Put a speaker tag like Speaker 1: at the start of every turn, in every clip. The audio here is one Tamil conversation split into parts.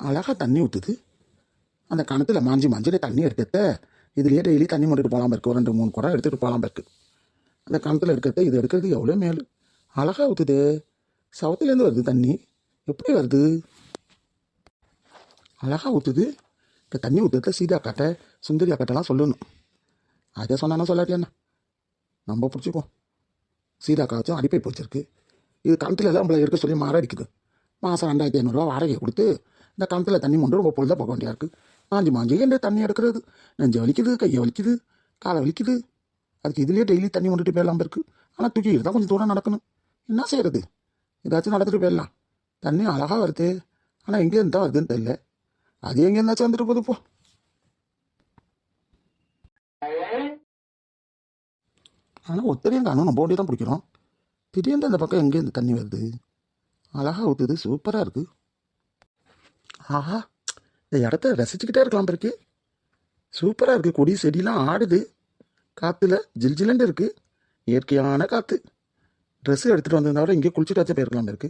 Speaker 1: அழகாக தண்ணி ஊற்றுது அந்த கணத்தில் மாஞ்சி மாஞ்சிலே தண்ணி எடுக்கிறத இதுலேயே டெய்லி தண்ணி மட்டும் போகலாம் இருக்கு ஒரு ரெண்டு மூணு குடம் எடுத்துகிட்டு போகலாம் இருக்கு அந்த கணத்தில் எடுக்கிறத இது எடுக்கிறது எவ்வளோ மேல். அழகாக ஊற்றுது சவத்துலேருந்து வருது தண்ணி. எப்படி வருது? அழகாக ஊற்றுது இப்போ தண்ணி ஊற்றுறத சீதா காட்ட சுந்தரி அக்காட்டெல்லாம் சொல்லணும். அதை சொன்னானா சொல்லாட்டியா என்ன? நம்ம பிடிச்சிக்குவோம் சீதாக்கா வச்சும் அடிப்பை போச்சிருக்கு இது கணத்தில் எல்லாம் நம்மளை இருக்க சொல்லி மாற அடிக்குது மாதம் ரெண்டாயிரத்தி ஐநூறுரூவா வாடகை கொடுத்து இந்த காலத்தில் தண்ணி மொண்டு ரொம்ப பொழுதாக போக வேண்டியா இருக்குது மாஞ்சி மாஞ்சி என்ன தண்ணி எடுக்கிறது? நெஞ்சு வலிக்குது கையை வலிக்குது காலை வலிக்குது. அதுக்கு இதுலேயே டெய்லி தண்ணி கொண்டுட்டு போயிடலாம் இருக்கு. ஆனால் தூக்கிக்கிட்டு தான் கொஞ்சம் தூரம் நடக்கணும். என்ன செய்கிறது ஏதாச்சும் நடந்துட்டு போயிடலாம். தண்ணி அழகாக வருது. ஆனால் எங்கேருந்து தான் வருதுன்னு தெரியல. அது எங்கே இருந்தாச்சும் வந்துட்டு போகுது போ. ஆனால் ஒத்தரையும் காணும். நம்ம ஓடி தான் பிடிக்கிறோம். திடீர்னு அந்த பக்கம் எங்கேருந்து இந்த தண்ணி வருது? அழகாக ஊற்றுது சூப்பராக இருக்குது ஆஹா இந்த இடத்த ரசிச்சுக்கிட்டே இருக்கலாம் இருக்கு சூப்பராக இருக்குது கொடி செடிலாம் ஆடுது. காற்றுல ஜில் ஜில்லுன்னு இருக்குது இயற்கையான காற்று ட்ரெஸ்ஸு எடுத்துகிட்டு வந்ததுனால இங்கே குளிச்சுட்டாச்சும் போயிருக்கலாம் இருக்கு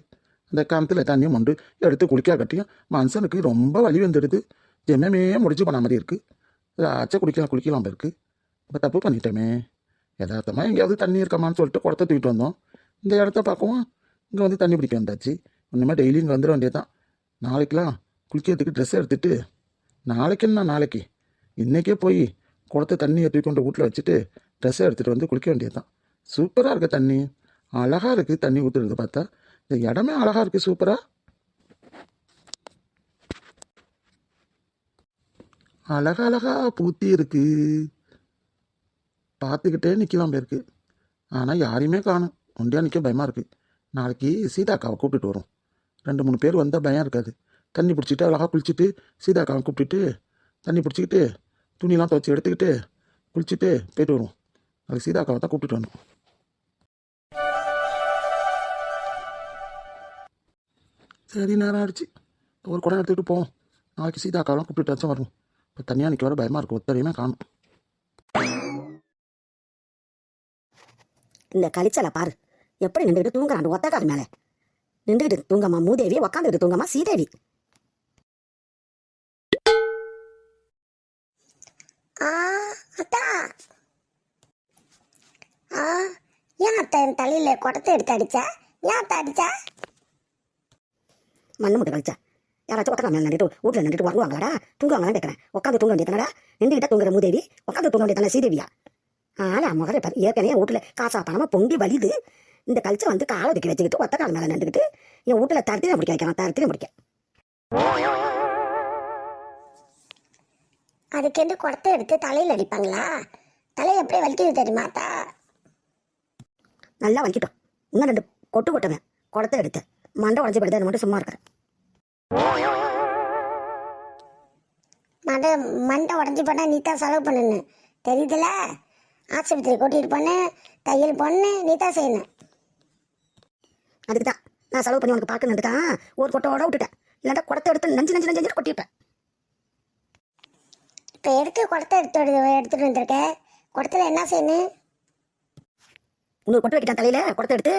Speaker 1: அந்த காலத்தில் தண்ணியும் மண்டு எடுத்து குளிக்கா கட்டியும் மனுஷனுக்கு ரொம்ப வலி வந்துடுது. ஜெம்மமே முடிச்சு போன மாதிரி இருக்குது அச்சை குளிக்கலாம் குளிக்கலாம் இருக்கு இப்போ தப்பு பண்ணிட்டோமே. யதார்த்தமாக எங்கேயாவது தண்ணி இருக்காமான்னு சொல்லிட்டு குடத்த தூக்கிட்டு வந்தோம். இந்த இடத்த பார்க்கவும் இங்கே வந்து தண்ணி பிடிக்க வந்தாச்சு. இன்னுமே டெய்லி இங்கே வந்துட வேண்டியது தான் நாளைக்கெலாம் குளிக்கிறதுக்கு ட்ரெஸ் எடுத்துட்டு நாளைக்கு என்ன நாளைக்கு. இன்றைக்கே போய் குளத்தை தண்ணியை தூக்கி கொண்டு வீட்டில் வச்சுட்டு ட்ரெஸ்ஸை எடுத்துகிட்டு வந்து குளிக்க வேண்டியது தான் சூப்பராக இருக்குது தண்ணி. அழகாக இருக்குது தண்ணி ஊற்றுறது பார்த்தா. இந்த இடமே அழகாக இருக்குது சூப்பராக அழகழகா பூத்தி இருக்குது பார்த்துக்கிட்டே நிற்கலாம் போயிருக்கு ஆனால் யாரையுமே காணும். ஒண்டியாக நிற்க பயமாக இருக்குது நாளைக்கு சீதாக்காவை கூப்பிட்டுட்டு வரும். ரெண்டு மூணு பேர் வந்தால் பயம் இருக்காது. தண்ணி பிடிச்சிட்டு அழகாக குளிச்சுட்டு சீதாக்காவை கூப்பிட்டுட்டு தண்ணி பிடிச்சிக்கிட்டு துணிலாம் துவச்சி எடுத்துக்கிட்டு குளிச்சுட்டு போயிட்டு வருவோம். அது சீதாக்காவை தான் கூப்பிட்டுட்டு வரணும். சரி நேரம் ஆயிடுச்சு. ஒரு குடம் எடுத்துக்கிட்டு போவோம். நாளைக்கு சீதாக்காவெல்லாம் கூப்பிட்டுட்டு வச்சும் வரணும். இப்போ தனியாக நிற்க வர பயமாக இருக்கும் ஒத்தரையுமே காணும்.
Speaker 2: இந்த கழிச்சலை பாரு. எப்படி நின்றுக்கிட்டு தூங்குறான் ஒத்த மேலே? நின்றுக்கிட்டு தூங்கம்மா மூதேவி உக்காந்துக்கிட்டு தூங்கம்மா சீதேவி.
Speaker 3: ஆ அத்தா. ஆ ஏன் அத்தா என் தலையில குடத்தை எடுத்து அடிச்சா? ஏன் அத்தா அடிச்சா?
Speaker 2: மண்ணு மட்டும் கழிச்சா யாராச்சும் உட்காந்து மேலே நின்றுட்டு வீட்டில் நின்றுட்டு வருவாங்களாடா தூங்குவாங்களான்னு கேட்குறேன் உட்காந்து தூங்க வேண்டியதானடா நின்றுகிட்ட தூங்குற மூதேவி உட்காந்து தூங்க வேண்டியதானே சீதேவியா ஆளா முகரை பாரு. ஏற்கனவே வீட்டில் காசா பணமாக பொங்கி வலிது. இந்த கழிச்சை வந்து காலை வைக்க வச்சுக்கிட்டு ஒத்த கால மேலே நின்றுக்கிட்டு என் வீட்டில் தரத்திலே முடிக்க வைக்கலாம் தரத்திலே முடிக்க.
Speaker 3: அதுக்கென்று குடத்தை எடுத்து தலையில அடிப்பாங்களா? தலை எப்படி வலிக்குது தெரியுமா அத்தா?
Speaker 2: நல்லா வலிக்கிட்டோம். இன்னும் ரெண்டு கொட்டு கொட்டுவேன். குடத்தை எடுத்து. மண்டை உடஞ்சி படுது மட்டும் சும்மா இருக்கிறேன்
Speaker 3: மண்டை மண்டை உடஞ்சி போனால் நீ தான் செலவு பண்ணணும் தெரியுதுல? ஆஸ்பத்திரி கூட்டிகிட்டு போன தையல் பொண்ணு நீ தான் செய்யணும்.
Speaker 2: அதுக்கு தான் நான் செலவு பண்ணி உனக்கு பார்க்கணுன்ட்டு தான் ஒரு கொட்டோட விட்டுட்டேன். இல்லாட்டா குடத்தை எடுத்து நஞ்சு நஞ்சு நஞ்சு கொட்டிவிட்டேன்
Speaker 3: இப்போ எதுக்கு குடத்தை எடுத்து வந்து- எடுத்துட்டு வந்திருக்க? குடத்துல என்ன செய்யணும்
Speaker 2: இன்னொரு கொட்டை வைக்கிட்டான் தலையில? குடத்தை எடுத்து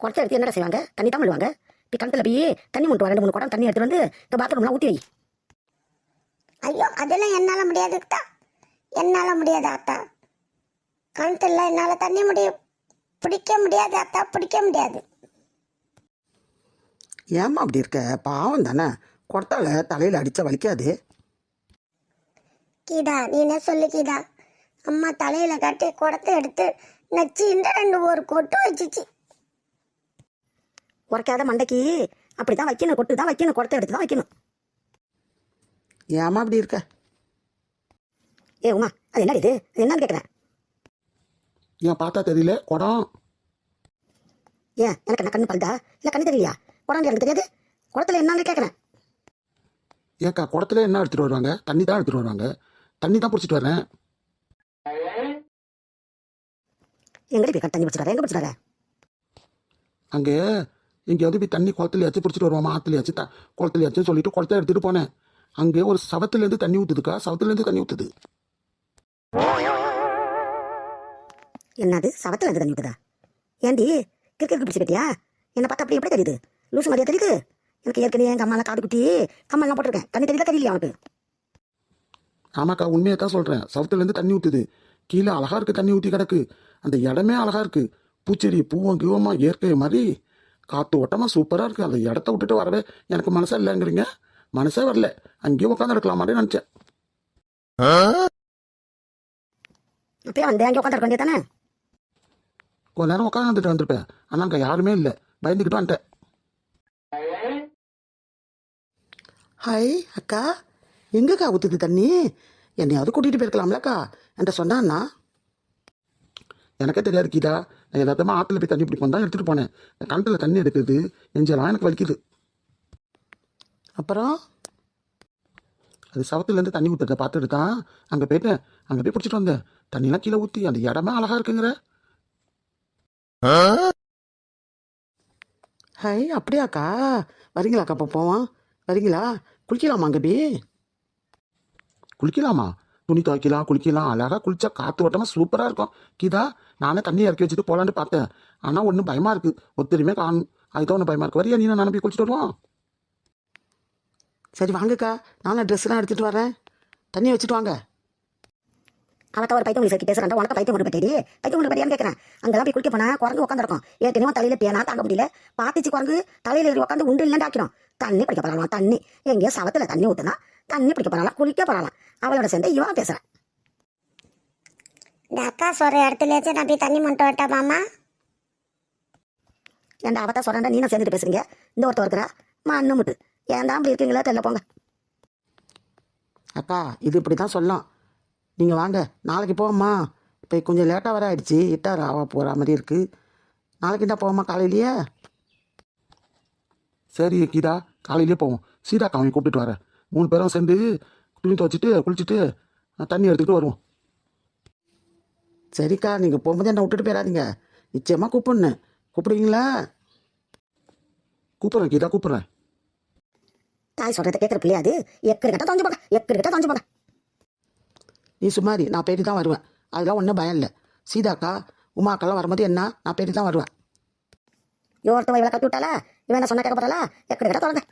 Speaker 2: குடத்தை எடுத்து என்னடா செய்வாங்க? தண்ணி தான் விடுவாங்க இப்போ கணத்தில் போய் தண்ணி மூட்டு ரெண்டு மூணு குடம் தண்ணி எடுத்து வந்து இந்த பாத்ரூம்லாம் ஊற்றி வை.
Speaker 3: ஐயோ அதெல்லாம் என்னால் முடியாது அத்தா. என்னால் முடியாது அத்தா. கணத்தில் என்னால் தண்ணி முடியும் பிடிக்க முடியாது அத்தா பிடிக்க முடியாது.
Speaker 1: ஏம்மா அப்படி இருக்க? பாவம் தானே. குடத்தால தலையில் அடித்தா வலிக்காது.
Speaker 3: கீதா நீ என்ன சொல்லு கீதா? அம்மா தலையில கட்டி குடத்தை எடுத்து நச்சு இந்த ரெண்டு ஒரு கொட்டு வச்சுச்சு.
Speaker 2: உரைக்காத மண்டைக்கு. அப்படி தான் வைக்கணும் கொட்டு தான் வைக்கணும் குடத்தை எடுத்து தான் வைக்கணும்.
Speaker 1: ஏம்மா அப்படி இருக்க?
Speaker 2: ஏ உமா அது என்னடி இது? அது என்னன்னு கேட்குறேன்
Speaker 1: ஏன் பார்த்தா தெரியல? குடம்.
Speaker 2: ஏன்? எனக்கு என்ன கண்ணு பல்தா இல்லை கண்ணு தெரியலையா? குடம் எனக்கு தெரியாது. குடத்துல என்னன்னு கேட்குறேன்
Speaker 1: ஏக்கா குடத்துல என்ன எடுத்துகிட்டு வருவாங்க? தண்ணி தான் எடுத்துகிட்டு வருவாங்க. தண்ணி தான் பிடிச்சிட்டு வரேன்.
Speaker 2: எங்கடி போய் தண்ணி பிடிச்சிட்டு எங்கே பிடிச்சிட்டு
Speaker 1: அங்கே எங்கேயாவது போய் தண்ணி குளத்துலையாச்சும் பிடிச்சிட்டு வருவாமா? ஆற்றுலையாச்சும் த குளத்துலையாச்சும் சொல்லிட்டு குளத்தை எடுத்துகிட்டு போனேன். அங்கே ஒரு சவத்துலேருந்து தண்ணி ஊற்றுதுக்கா சவத்துலேருந்து தண்ணி ஊற்றுது
Speaker 2: என்னது? சவத்தில் இருந்து தண்ணி ஊற்றுதா ஏண்டி? கிறுக்கு பிடிச்சி கட்டியா? என்னை பார்த்தா அப்படி எப்படி தெரியுது? லூசு மாதிரியா தெரியுது? எனக்கு ஏற்கனவே எங்கள் அம்மாலாம் காது குட்டி கம்மல்லாம் போட்டிருக்கேன். கண்ணு தெரியல தெரியலையா அவனுக்கு
Speaker 1: ஆமாக்கா உண்மையை தான் சொல்கிறேன் சவுத்துலேருந்து தண்ணி ஊற்றுது கீழே அழகா இருக்கு தண்ணி ஊற்றி கிடக்கு. அந்த இடமே அழகா இருக்கு. பூச்செடி பூவம் கிவமா இயற்கை மாதிரி. காற்று ஓட்டமாக சூப்பராக இருக்கு. அந்த இடத்த விட்டுட்டு வரவே எனக்கு மனசே இல்லைங்கிறீங்க. மனசே வரல. அங்கேயே உட்காந்து எடுக்கலாமான்னு நினச்சேன்.
Speaker 2: அப்பயே வந்தேன் அங்கே உட்காந்துருக்க வேண்டியது தானே
Speaker 1: கொஞ்ச நேரம் உட்காந்துட்டு வந்திருப்பேன். ஆனால் அங்கே யாருமே இல்லை. பயந்துக்கிட்டு வந்துட்டேன்.
Speaker 2: ஹாய் அக்கா. எங்கக்கா ஊற்றுது தண்ணி? என்னையாவது கூட்டிகிட்டு போயிருக்கலாம்லக்கா. என்கிட்ட சொன்னான்னா?
Speaker 1: எனக்கே தெரியாது கீதா. நான் எல்லாத்தையுமே ஆற்றுல போய் தண்ணி பிடிப்போம் தான் எடுத்துகிட்டு போனேன். கணத்தில் தண்ணி எடுக்குது. நெஞ்செல்லாம் எனக்கு வலிக்குது.
Speaker 2: அப்புறம்?
Speaker 1: அது சவத்துலேருந்து தண்ணி ஊற்றுறத பார்த்துட்டு தான் அங்கே போயிட்டேன். அங்கே போய் பிடிச்சிட்டு வந்தேன். தண்ணிலாம் கீழே ஊற்றி அந்த இடமே அழகா இருக்குங்கிற.
Speaker 2: ஹாய் அப்படியாக்கா? வரீங்களாக்கா அப்போ போவோம் வரீங்களா? குளிக்கலாமா அங்கே பி
Speaker 1: குளிக்கலாமா? துணி துவைக்கலாம் குளிக்கலாம். அழகா குளிச்சா காற்று ஓட்டமாக சூப்பராக இருக்கும். கீதா நானே தண்ணி இறக்கி வச்சுட்டு போகலான்னு பார்த்தேன். ஆனால் ஒன்றும் பயமாக இருக்குது ஒத்துரிமே காணும். அதுதான் ஒன்று பயமாக இருக்கு. வரியா நீ நான் போய் குளிச்சுட்டு வருவோம்.
Speaker 2: சரி வாங்கக்கா. நானும் ட்ரெஸ்லாம் எடுத்துகிட்டு வரேன். தண்ணியை வச்சுட்டு வாங்க. அவட்ட ஒரு பைத்தியம் உங்களுக்கு பேசுறான் உனக்கு பைத்தியம் ஒரு பட்டி பைத்தியம் ஒரு பட்டியான்னு கேட்கறேன் அங்கெல்லாம் போய் குளிக்க போனா குரங்கு உட்காந்துருக்கும் ஏற்கனவே தலையில பேனா தாங்க முடியல. பாத்திச்சு குரங்கு தலையில உட்காந்து உண்டு இல்லைன்னு ஆக்கிடும். தண்ணி படிக்க போறாளாம். தண்ணி. எங்கேயோ சவத்துல தண்ணி ஊத்துனா தண்ணி பிடிக்க போறாளாம் குளிக்க போறாளாம். அவளோட சேர்ந்து இவன் பேசுறான்
Speaker 3: இந்த அக்கா சொல்கிற இடத்துலயாச்சும் நான் போய் தண்ணி மொண்டு வரட்டா மாமா?
Speaker 2: ஏன்டா அவத்த சொல்றேன் நீனும் சேர்ந்துட்டு பேசுறீங்க? இந்த ஒருத்தர் இருக்கிறா மண்ணு முட்டு. ஏன்டா அப்படி இருக்கீங்களா? தெரியல போங்க. அக்கா இது இப்படி தான் சொல்லலாம். நீங்கள் வாங்க நாளைக்கு போவோம்மா. இப்போ கொஞ்சம் லேட்டாக வர ஆயிடுச்சு. இட்டார் ஆவா போகிற மாதிரி இருக்குது நாளைக்கு என்ன போவோம்மா காலையிலேயே?
Speaker 1: சரி கீதா காலையிலேயே போவோம். சீதாக்கா அவன் கூப்பிட்டுட்டு வரேன் மூணு பேரும் சேர்ந்து துணி துவைச்சிட்டு குளிச்சுட்டு தண்ணி எடுத்துக்கிட்டு வருவோம்.
Speaker 2: சரிக்கா நீங்கள் போகும்போது என்ன விட்டுட்டு போயிடாதீங்க. நிச்சயமாக கூப்பிடுன்னு கூப்பிடுவீங்களா?
Speaker 1: கூப்பிட்றேன் கீதா கூப்பிட்றேன்.
Speaker 2: தாய் சொல்கிறத கேட்குற பிள்ளையாது எக்கரு கிட்ட தொஞ்சு போங்க. எக்கரு கிட்ட தொஞ்சு போங்க. நீ சும்மாரி நான் போயிட்டு தான் வருவேன். அதெல்லாம் ஒன்றும் பயம் இல்லை. சீதாக்கா உமாக்கெல்லாம் வரும்போது என்ன? நான் போயிட்டு தான் வருவேன். இவன் ஒருத்தவன் இவளை கட்டி விட்டாளா இவன் என்ன சொன்னா கேட்க போறாளா? எக்கரு கிட்ட தொடங்க